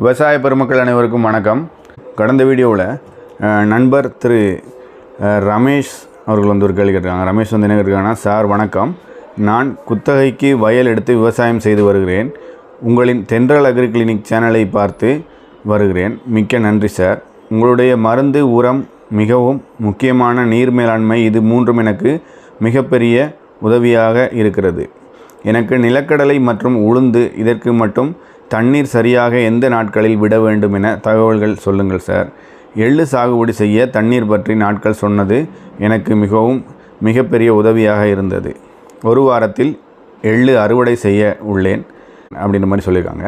விவசாய பெருமக்கள் அனைவருக்கும் வணக்கம். கடந்த வீடியோவில் நண்பர் திரு ரமேஷ் அவர்கள் வந்து ஒரு கேள்வி கேட்டிருக்காங்க. ரமேஷ் வந்து என்ன கேட்டிருக்காங்கன்னா சார் வணக்கம். நான் குத்தகைக்கு வயல் எடுத்து விவசாயம் செய்து வருகிறேன். உங்களின் தென்றல் அக்ரி கிளினிக் சேனலை பார்த்து வருகிறேன். மிக்க நன்றி சார். உங்களுடைய மருந்து உரம் மிகவும் முக்கியமான நீர் மேலாண்மை. இது மூன்றும் எனக்கு மிகப்பெரிய உதவியாக இருக்கிறது. எனக்கு நிலக்கடலை மற்றும் உளுந்து இதற்கு மட்டும் தண்ணீர் சரியாக எந்த நாட்களில் விட வேண்டும் என தகவல்கள் சொல்லுங்கள் சார். எள்ளு சாகுபடி செய்ய தண்ணீர் பற்றி நாட்கள் சொன்னது எனக்கு மிகவும் மிகப்பெரிய உதவியாக இருந்தது. ஒரு வாரத்தில் எள்ளு அறுவடை செய்ய உள்ளேன் அப்படின்ற மாதிரி சொல்லியிருக்காங்க.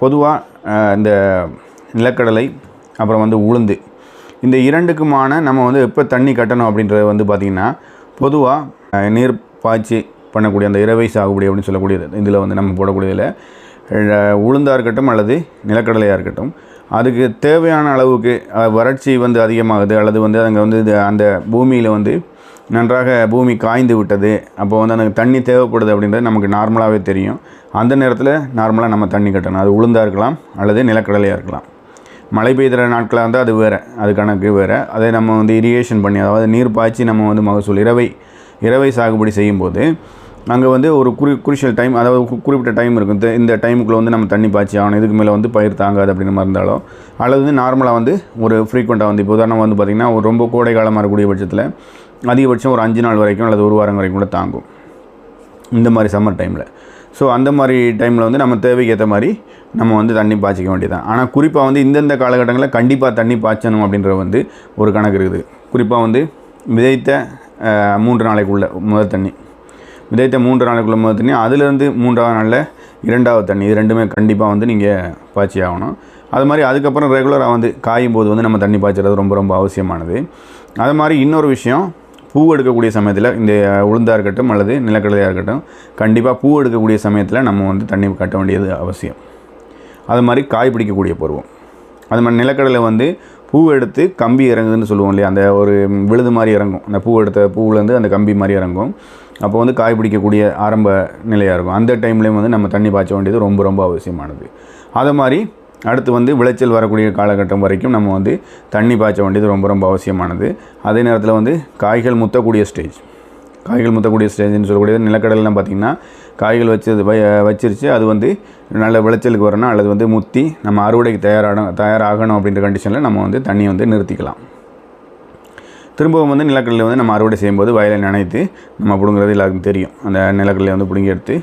பொதுவாக இந்த நிலக்கடலை அப்புறம் வந்து உளுந்து இந்த இரண்டுக்குமான நம்ம வந்து எப்போ தண்ணி கட்டணும் அப்படின்றது வந்து பார்த்திங்கன்னா பொதுவாக நீர் பாய்ச்சி பண்ணக்கூடிய அந்த இரவை சாகுபடி அப்படின்னு சொல்லக்கூடியது. இதில் வந்து நம்ம போடக்கூடியதில் உளுந்தாக இருக்கட்டும் அல்லது நிலக்கடலையாக இருக்கட்டும் அதுக்கு தேவையான அளவுக்கு வறட்சி வந்து அதிகமாகுது அல்லது வந்து அங்கே வந்து இது அந்த பூமியில் வந்து நன்றாக பூமி காய்ந்து விட்டது அப்போ வந்து அந்த தண்ணி தேவைப்படுது அப்படின்றது நமக்கு நார்மலாகவே தெரியும். அந்த நேரத்தில் நார்மலாக நம்ம தண்ணி கட்டணும். அது உளுந்தாக இருக்கலாம் அல்லது நிலக்கடலையாக இருக்கலாம். மழை பெய்கிற நாட்களாக இருந்தால் அது வேறு அது கணக்கு வேறு. அதை நம்ம வந்து இரிகேஷன் பண்ணி அதாவது நீர் பாய்ச்சி நம்ம வந்து மகசூல் இரவை இரவை சாகுபடி செய்யும்போது அங்கே வந்து ஒரு குறி குறிஷியல் டைம் அதாவது குறிப்பிட்ட டைம் இருக்கும். இந்த- இந்த டைமுக்குள்ளே வந்து நம்ம தண்ணி பாய்ச்சி ஆகணும் இதுக்கு மேலே வந்து பயிர் தாங்காது அப்படின்னு மாதிரி அல்லது வந்து நார்மலாக வந்து ஒரு ஃப்ரீக்வெண்ட்டாக வந்து இப்போ உதாரணம் வந்து பார்த்திங்கன்னா ஒரு ரொம்ப கோடை காலமாக இருக்கக்கூடிய பட்சத்தில் அதிகபட்சம் ஒரு அஞ்சு நாள் வரைக்கும் அல்லது ஒரு வாரம் வரைக்கும் கூட தாங்கும். இந்த மாதிரி சம்மர் டைமில் ஸோ அந்த மாதிரி டைமில் வந்து நம்ம தேவைக்கு ஏற்ற மாதிரி நம்ம வந்து தண்ணி பாய்ச்சிக்க வேண்டியதான் ஆனால் குறிப்பாக வந்து இந்தந்த காலகட்டங்களில் கண்டிப்பாக தண்ணி பாய்ச்சணும் அப்படின்ற வந்து ஒரு கணக்கு இருக்குது. குறிப்பாக வந்து விதைத்த மூன்று நாளைக்குள்ளே முதல் தண்ணி. விதைத்த மூன்று நாளுக்குள்ள முதல் தண்ணி அதுலேருந்து மூன்றாவது நாளில் இரண்டாவது தண்ணி. இது ரெண்டுமே கண்டிப்பாக வந்து நீங்கள் பாய்ச்சி ஆகணும். அது மாதிரி அதுக்கப்புறம் ரெகுலராக வந்து காயும் போது வந்து நம்ம தண்ணி பாய்ச்சறது ரொம்ப ரொம்ப அவசியமானது. அது மாதிரி இன்னொரு விஷயம் பூ எடுக்கக்கூடிய சமயத்தில் இந்த உளுந்தாக இருக்கட்டும் அல்லது நிலக்கடலையாக இருக்கட்டும் கண்டிப்பாக பூ எடுக்கக்கூடிய சமயத்தில் நம்ம வந்து தண்ணி கட்ட வேண்டியது அவசியம். அது மாதிரி காய் பிடிக்கக்கூடிய பருவம். அது மாதிரி நிலக்கடலை வந்து பூ எடுத்து கம்பி இறங்குதுன்னு சொல்லுவோம் இல்லையா? அந்த ஒரு விழுது மாதிரி இறங்கும். அந்த பூ எடுத்த பூவிலேருந்து அந்த கம்பி மாதிரி இறங்கும். அப்போ வந்து காய் பிடிக்கக்கூடிய ஆரம்ப நிலையாக இருக்கும். அந்த டைம்லேயும் வந்து நம்ம தண்ணி பாய்ச்ச வேண்டியது ரொம்ப ரொம்ப அவசியமானது. அதை மாதிரி அடுத்து வந்து விளைச்சல் வரக்கூடிய காலகட்டம் வரைக்கும் நம்ம வந்து தண்ணி பாய்ச்ச வேண்டியது ரொம்ப ரொம்ப அவசியமானது. அதே நேரத்தில் வந்து காய்கள் முத்தக்கூடிய ஸ்டேஜ் காய்கள் முத்தக்கூடிய ஸ்டேஜ்னு சொல்லக்கூடியது நிலக்கடலாம் பார்த்திங்கன்னா காய்கள் வச்சது வச்சிருச்சு அது வந்து நல்ல விளைச்சலுக்கு வரணும் அல்லது வந்து முத்தி நம்ம அறுவடைக்கு தயாராக தயாராகணும் அப்படின்ற கண்டிஷனில் நம்ம வந்து தண்ணியை வந்து நிறுத்திக்கலாம். திரும்பவும் வந்து நிலக்கடலை வந்து நம்ம அறுவடை செய்யும்போது வயலை நினைத்து நம்ம பிடுங்குறது எல்லாருக்கும் தெரியும். அந்த நிலக்கடலையை வந்து பிடுங்கி எடுத்து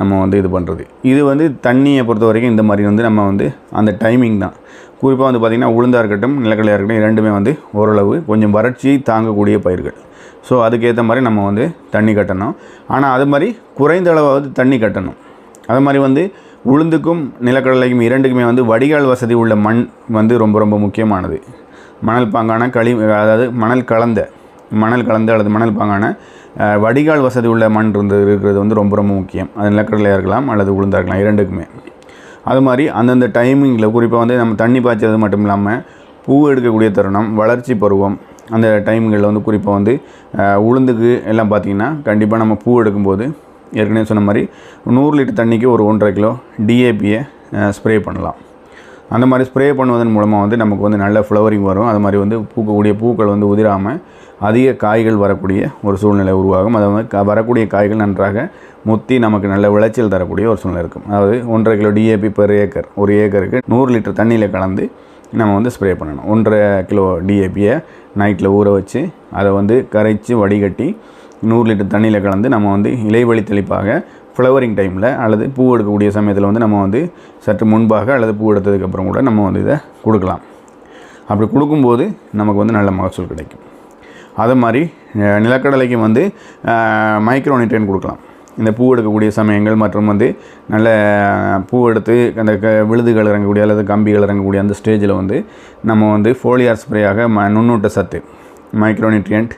நம்ம வந்து இது பண்ணுறது இது வந்து தண்ணியை பொறுத்த வரைக்கும் இந்த மாதிரி வந்து நம்ம வந்து அந்த டைமிங் தான். குறிப்பாக வந்து பார்த்திங்கன்னா உளுந்தாக இருக்கட்டும் நிலக்கடலையாக இருக்கட்டும் ரெண்டுமே வந்து ஓரளவு கொஞ்சம் வறட்சியை தாங்கக்கூடிய பயிர்கள். ஸோ அதுக்கேற்ற மாதிரி நம்ம வந்து தண்ணி கட்டணும். ஆனால் அது மாதிரி குறைந்த அளவாவது தண்ணி கட்டணும். அது மாதிரி வந்து உளுந்துக்கும் நிலக்கடலைக்கும் இரண்டுக்குமே வந்து வடிகால் வசதி உள்ள மண் வந்து ரொம்ப ரொம்ப முக்கியமானது. மணல் பாங்கான களி அதாவது மணல் கலந்த மணல் கலந்த அல்லது மணல் பாங்கான வடிகால் வசதி உள்ள மண் இருந்து இருக்கிறது வந்து ரொம்ப ரொம்ப முக்கியம். அது நிலக்கடலையாக இருக்கலாம் அல்லது உளுந்தாக இருக்கலாம் இரண்டுக்குமே. அது மாதிரி அந்தந்த டைமிங்கில் குறிப்பாக வந்து நம்ம தண்ணி பாய்ச்சது மட்டும் இல்லாமல் பூ எடுக்கக்கூடிய தருணம் வளர்ச்சி பருவம் அந்த டைம்களில் வந்து குறிப்பாக வந்து உளுந்துக்கு எல்லாம் பார்த்திங்கன்னா கண்டிப்பாக நம்ம பூ எடுக்கும்போது ஏற்கனவே சொன்ன மாதிரி நூறு லிட்டர் தண்ணிக்கு ஒரு ஒன்றரை கிலோ டிஏபியை ஸ்ப்ரே பண்ணலாம். அந்த மாதிரி ஸ்ப்ரே பண்ணுவதன் மூலமாக வந்து நமக்கு வந்து நல்ல ஃப்ளவரிங் வரும். அது மாதிரி வந்து பூக்கக்கூடிய பூக்கள் வந்து உதிராமல் அதிக காய்கள் வரக்கூடிய ஒரு சூழ்நிலை உருவாகும். அதை வந்து க- வரக்கூடிய காய்கள் நன்றாக முத்தி நமக்கு நல்ல விளைச்சல் தரக்கூடிய ஒரு சூழ்நிலை இருக்கும். அதாவது ஒன்றரை கிலோ டிஏபி பெர் ஏக்கர் ஒரு ஏக்கருக்கு நூறு லிட்டர் தண்ணியில் கலந்து நம்ம வந்து ஸ்ப்ரே பண்ணணும். ஒன்றரை கிலோ டிஏபியை நைட்டில் ஊற வச்சு அதை வந்து கரைச்சி வடிகட்டி நூறு லிட்டர் தண்ணியில் கலந்து நம்ம வந்து இலைவழி தெளிப்பாக ஃப்ளவரிங் டைமில் அல்லது பூ எடுக்கக்கூடிய சமயத்தில் வந்து நம்ம வந்து சற்று முன்பாக அல்லது பூ எடுத்ததுக்கப்புறம் கூட நம்ம வந்து இதை கொடுக்கலாம். அப்படி கொடுக்கும்போது நமக்கு வந்து நல்ல மகசூல் கிடைக்கும். அது மாதிரி நிலக்கடலைக்கு வந்து மைக்ரோ நியூட்ரியன் கொடுக்கலாம். இந்த பூ எடுக்கக்கூடிய சமயங்கள் மற்றும் வந்து நல்ல பூ எடுத்து அந்த க விழுதுகள் இறங்கக்கூடிய அல்லது கம்பிகள் இறங்கக்கூடிய அந்த ஸ்டேஜில் வந்து நம்ம வந்து ஃபோலியார் ஸ்ப்ரேயாக ம நுண்ணூட்ட சத்து micro nutrient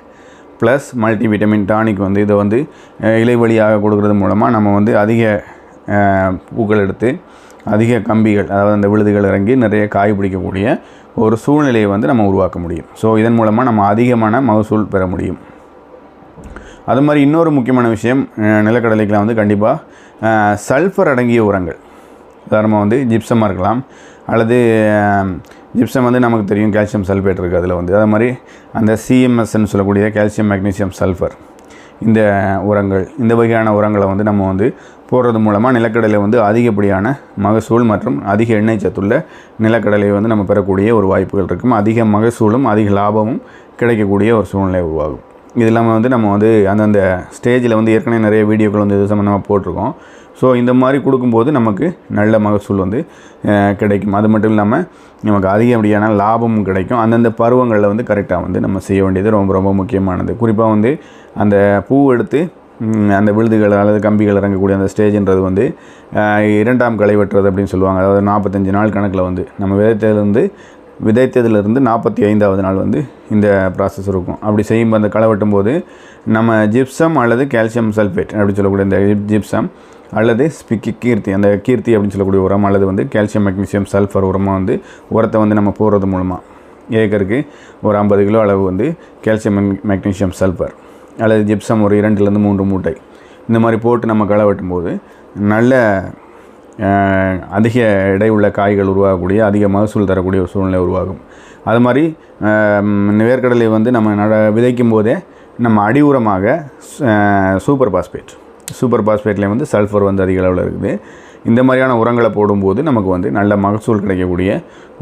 plus multi vitamin tonic வந்து இதை வந்து இலைவழியாக இலை வழியாக கொடுக்கறது மூலமாக நம்ம வந்து அதிக பூக்கள் எடுத்து அதிக கம்பிகள் அதாவது அந்த விழுதுகள் இறங்கி நிறைய காய் பிடிக்கக்கூடிய ஒரு சூழ்நிலையை வந்து நம்ம உருவாக்க முடியும். ஸோ இதன் மூலமாக நம்ம அதிகமான மகசூல் பெற முடியும். அது மாதிரி இன்னொரு முக்கியமான விஷயம் நிலக்கடலைக்கெலாம் வந்து கண்டிப்பாக சல்ஃபர் அடங்கிய உரங்கள். உதாரணமாக வந்து ஜிப்சமாக இருக்கலாம் அல்லது ஜிப்சம் வந்து நமக்கு தெரியும் கால்சியம் சல்ஃபேட் இருக்குது அதில் வந்து. அதே மாதிரி அந்த சிஎம்எஸ்ன்னு சொல்லக்கூடிய கால்சியம் மெக்னீசியம் சல்ஃபர் இந்த உரங்கள் இந்த வகையான உரங்களை வந்து நம்ம வந்து போடுறது மூலமாக நிலக்கடலை வந்து அதிகப்படியான மகசூல் மற்றும் அதிக எண்ணெய் சத்துள்ள நிலக்கடலை வந்து நம்ம பெறக்கூடிய ஒரு வாய்ப்புகள் இருக்கும். அதிக மகசூலும் அதிக லாபமும் கிடைக்கக்கூடிய ஒரு சூழ்நிலை உருவாகும். இது இல்லாமல் வந்து நம்ம வந்து அந்தந்த ஸ்டேஜில் வந்து ஏற்கனவே நிறைய வீடியோக்கள் வந்து இது சம்மந்தமாக போட்டிருக்கோம். ஸோ இந்த மாதிரி கொடுக்கும்போது நமக்கு நல்ல மகசூல் வந்து கிடைக்கும். அது மட்டும் இல்லாமல் நமக்கு அதிகப்படியான லாபமும் கிடைக்கும். அந்தந்த பருவங்களில் வந்து கரெக்டாக வந்து நம்ம செய்ய வேண்டியது ரொம்ப ரொம்ப முக்கியமானது. குறிப்பாக வந்து அந்த பூ எடுத்து அந்த விழுதுகள் அல்லது கம்பிகள் இறங்கக்கூடிய அந்த ஸ்டேஜ்ன்றது வந்து இரண்டாம் களை வெட்டுறது அப்படின்னு சொல்லுவாங்க. அதாவது நாற்பத்தஞ்சு நாள் கணக்கில் வந்து நம்ம விதத்திலேருந்து விதைத்ததுலேருந்து நாற்பத்தி ஐந்தாவது நாள் வந்து இந்த ப்ராசஸ் இருக்கும். அப்படி செய்யும்போது அந்த களை வெட்டும் போது நம்ம ஜிப்சம் அல்லது கால்சியம் சல்ஃபேட் அப்படின்னு சொல்லக்கூடிய இந்த ஜிப்சம் அல்லது ஸ்பிக்கி கீர்த்தி அந்த கீர்த்தி அப்படின்னு சொல்லக்கூடிய உரம் அல்லது வந்து கால்சியம் மெக்னீசியம் சல்ஃபர் உரமாக வந்து உரத்தை வந்து நம்ம போடுறது மூலமாக ஏக்கருக்கு ஒரு ஐம்பது கிலோ அளவு வந்து கால்சியம் மெக்னீசியம் சல்ஃபர் அல்லது ஜிப்சம் ஒரு இரண்டுலேருந்து மூன்று மூட்டை. இந்த மாதிரி போட்டு நம்ம களை வெட்டும்போது நல்ல அதிக எடை உள்ள காய்கள் உருவாகக்கூடிய அதிக மகசூல் தரக்கூடிய ஒரு சூழ்நிலை உருவாகும். அது மாதிரி வேர்க்கடலை வந்து நம்ம நட விதைக்கும் போதே நம்ம அடி உரமாக சூப்பர் பாஸ்பேட் சூப்பர் பாஸ்பேட்லேயும் வந்து சல்ஃபர் வந்து அதிக அளவில் இருக்குது. இந்த மாதிரியான உரங்களை போடும்போது நமக்கு வந்து நல்ல மகசூல் கிடைக்கக்கூடிய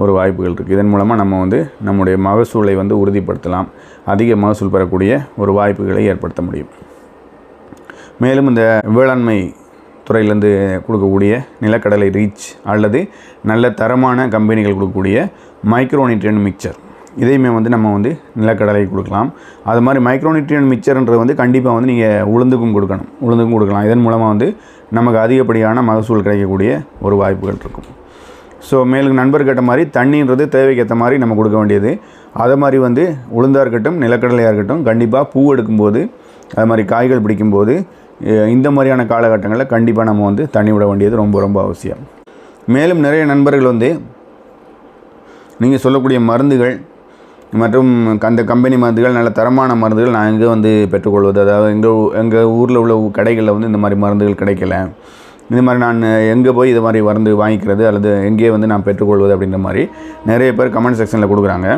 ஒரு வாய்ப்புகள் இருக்குது இதன் மூலமாக நம்ம வந்து நம்முடைய மகசூலை வந்து உறுதிப்படுத்தலாம். அதிக மகசூல் பெறக்கூடிய ஒரு வாய்ப்புகளை ஏற்படுத்த முடியும். மேலும் இந்த வேளாண்மை துறையிலேருந்து கொடுக்கக்கூடிய நிலக்கடலை ரீச் அல்லது நல்ல தரமான கம்பெனிகள் கொடுக்கக்கூடிய மைக்ரோனிட்ரியன் மிக்சர் இதையுமே வந்து நம்ம வந்து நிலக்கடலை கொடுக்கலாம். அது மாதிரி மைக்ரோனிட்ரியன் மிக்சர்ன்றது வந்து கண்டிப்பாக வந்து நீங்கள் உளுந்துக்கும் கொடுக்கணும். உளுந்துக்கும் கொடுக்கலாம். இதன் மூலமாக வந்து நமக்கு அதிகப்படியான மகசூல் கிடைக்கக்கூடிய ஒரு வாய்ப்புகள் இருக்கும். ஸோ மேலும் நண்பர் கேட்ட மாதிரி தண்ணின்றது தேவைக்கு ஏற்ற மாதிரி நம்ம கொடுக்க வேண்டியது. அதை மாதிரி வந்து உளுந்தாக இருக்கட்டும் நிலக்கடலையாக இருக்கட்டும் கண்டிப்பாக பூ எடுக்கும்போது அது மாதிரி காய்கள் பிடிக்கும்போது இந்த மாதிரியான காலகட்டங்களில் கண்டிப்பாக நம்ம வந்து தண்ணி விட வேண்டியது ரொம்ப ரொம்ப அவசியம். மேலும் நிறைய நண்பர்கள் வந்து நீங்கள் சொல்லக்கூடிய மருந்துகள் மற்றும் அந்த கம்பெனி மருந்துகள் நல்ல தரமான மருந்துகள் நான் எங்கே வந்து பெற்றுக்கொள்வது? அதாவது எங்கள் எங்கள் ஊரில் உள்ள கடைகளில் வந்து இந்த மாதிரி மருந்துகள் கிடைக்கல. இந்த மாதிரி நான் எங்கே போய் இது மாதிரி மருந்து வாங்கிக்கிறது அல்லது எங்கே வந்து நான் பெற்றுக்கொள்வது அப்படின்ற மாதிரி நிறைய பேர் கமெண்ட் செக்ஷனில் கொடுக்குறாங்க.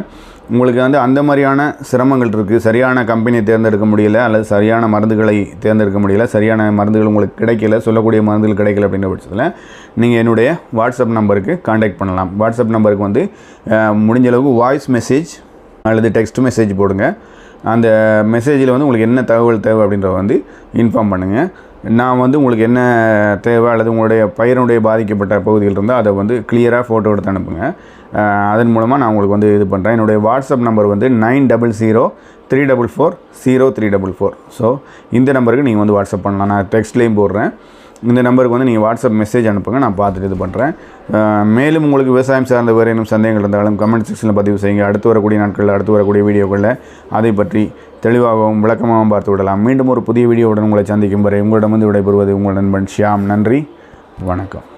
உங்களுக்கு வந்து அந்த மாதிரியான சிரமங்கள் இருக்குது சரியான கம்பெனியை தேர்ந்தெடுக்க முடியல அல்லது சரியான மருந்துகளை தேர்ந்தெடுக்க முடியல சரியான மருந்துகள் உங்களுக்கு கிடைக்கல சொல்லக்கூடிய மருந்துகள் கிடைக்கல அப்படின்ற பட்சத்தில் நீங்கள் என்னுடைய வாட்ஸ்அப் நம்பருக்கு காண்டாக்ட் பண்ணலாம். வாட்ஸ்அப் நம்பருக்கு வந்து அஹ், முடிஞ்ச அளவுக்கு வாய்ஸ் மெசேஜ் அல்லது டெக்ஸ்ட் மெசேஜ் போடுங்க. அந்த மெசேஜில் வந்து உங்களுக்கு என்ன தகவல் தேவை அப்படின்றத வந்து இன்ஃபார்ம் பண்ணுங்கள் நான் வந்து உங்களுக்கு என்ன தேவை அல்லது உங்களுடைய பயிரினுடைய பாதிக்கப்பட்ட பகுதிகள் இருந்தால் அதை வந்து கிளியராக ஃபோட்டோ எடுத்து அனுப்புங்க. அதன் மூலமாக நான் உங்களுக்கு வந்து இது பண்ணுறேன் என்னுடைய வாட்ஸ்அப் நம்பர் வந்து nine double zero three double four zero three double four so இந்த நம்பருக்கு நீங்கள் வந்து வாட்ஸ்அப் பண்ணலாம். நான் டெக்ஸ்ட்லேயும் போடுறேன். இந்த நம்பருக்கு வந்து நீங்கள் வாட்ஸ்அப் மெசேஜ் அனுப்புங்க நான் பார்த்துட்டு இது பண்ணுறேன் மேலும் உங்களுக்கு விவசாயம் சார்ந்த வேறு ஏதும் சந்தேகங்கள் இருந்தாலும் கமெண்ட் செக்ஷனில் பதிவு செய்யுங்க. அடுத்து வரக்கூடிய நாட்களில் அடுத்து வரக்கூடிய வீடியோக்களில் அதை பற்றி தெளிவாகவும் விளக்கமாகவும் பார்த்து விடலாம். மீண்டும் ஒரு புதிய வீடியோவுடன் உங்களை சந்திக்கும் வரை உங்களிடமிருந்து விடைபெறுவது உங்கள் நண்பன் ஷியாம். நன்றி வணக்கம்.